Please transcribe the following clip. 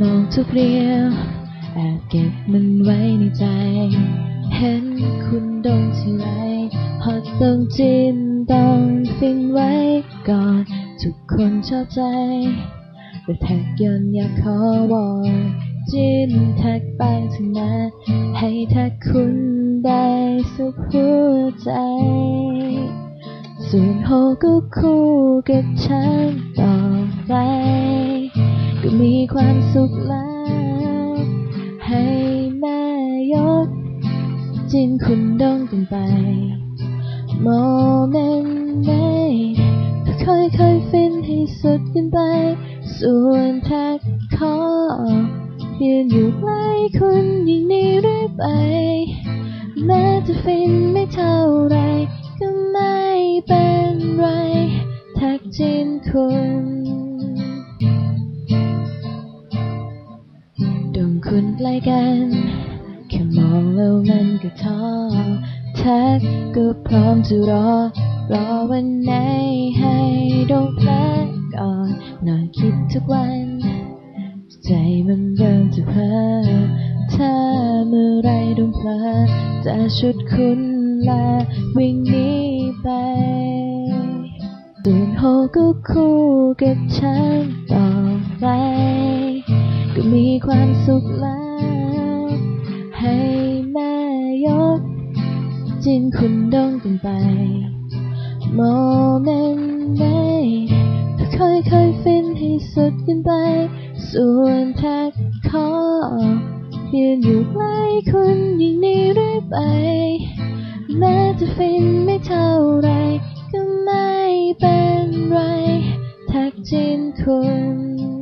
มองทุกเรียวแอบเก็บมันไว้ในใจ เห็นคุณดนทีไรฮอต้องจินต้องฟินไว้ก่อน ทุกคนชอบใจ แต่แท็กย้อนอยากขอวอนจินแท็กไปถึงนะให้แท็กคุณได้สุขหัวใจส่วนโฮก็คู่กับฉันต่อไป มีความสุขแล้ว ให้แม่ยก จินคุณดองกันไป โมเมนต์ไหนถ้าค่อยฟินให้สุดกันไป ส่วนแท็กขอยืนอยู่ใกล้คุณอย่างนี้เรื่อยไป แม้จะฟินไม่เท่าไร ก็ไม่เป็นไรแท็กจินคุณ ดวงคุณใกล้กัน แค่มองแล้วมันก็ท้อแท็กก็พร้อมจะรอ รอวันไหนให้โดนแผลก่อนนอนคิดทุกวัน ใจมันเริ่มจะเพ้อถ้าเมื่อไรโดนเพลอจะชุดคุณลาวิ่งหนีไปส่นโฮก็คู่กับฉันต่อไป ก็มีความสุขแล้ว ให้แม่ยก จินคุณดองกันไป โมเมนต์ไหนถ้าค่อยฟินให้สุดกันไป ส่วนแท็กขอยืนอยู่ใกล้คุณอย่งนี้เรื่อยไป แม้จะฟินไม่เท่าไรก็ไม่เป็นไรแท็กจินคุณ